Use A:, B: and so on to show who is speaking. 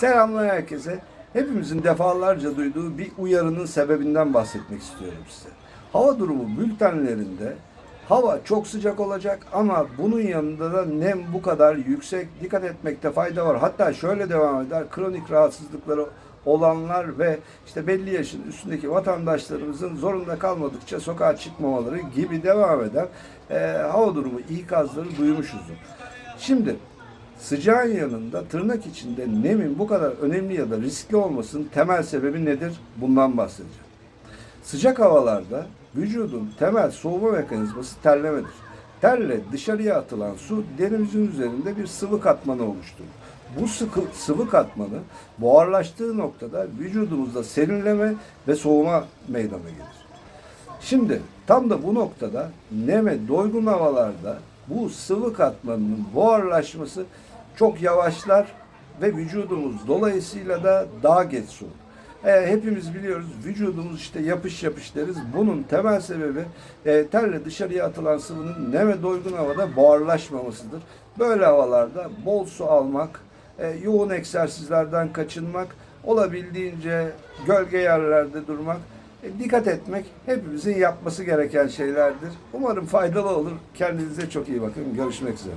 A: Selamlar herkese. Hepimizin defalarca duyduğu bir uyarının sebebinden bahsetmek istiyorum size. Hava durumu bültenlerinde hava çok sıcak olacak ama bunun yanında da nem bu kadar yüksek. Dikkat etmekte fayda var. Hatta şöyle devam eder. Kronik rahatsızlıkları olanlar ve işte belli yaşın üstündeki vatandaşlarımızın zorunda kalmadıkça sokağa çıkmamaları gibi devam eden e, hava durumu ikazları duymuşuzdur. Şimdi Sıcağın yanında tırnak içinde nemin bu kadar önemli ya da riskli olmasının temel sebebi nedir? Bundan bahsedeceğim. Sıcak havalarda vücudun temel soğuma mekanizması terlemedir. Terle dışarıya atılan su derimizin üzerinde bir sıvı katmanı oluşturur. Bu sıkı, sıvı katmanı buharlaştığı noktada vücudumuzda serinleme ve soğuma meydana gelir. Şimdi tam da bu noktada neme doygun havalarda bu sıvı katmanının buharlaşması çok yavaşlar ve vücudumuz dolayısıyla da daha geç soğur. E, hepimiz biliyoruz vücudumuz işte yapış yapış deriz. Bunun temel sebebi e, terle dışarıya atılan sıvının neme doygun havada buharlaşmamasıdır. Böyle havalarda bol su almak, e, yoğun egzersizlerden kaçınmak, olabildiğince gölge yerlerde durmak, dikkat etmek hepimizin yapması gereken şeylerdir. Umarım faydalı olur. Kendinize çok iyi bakın. Görüşmek üzere.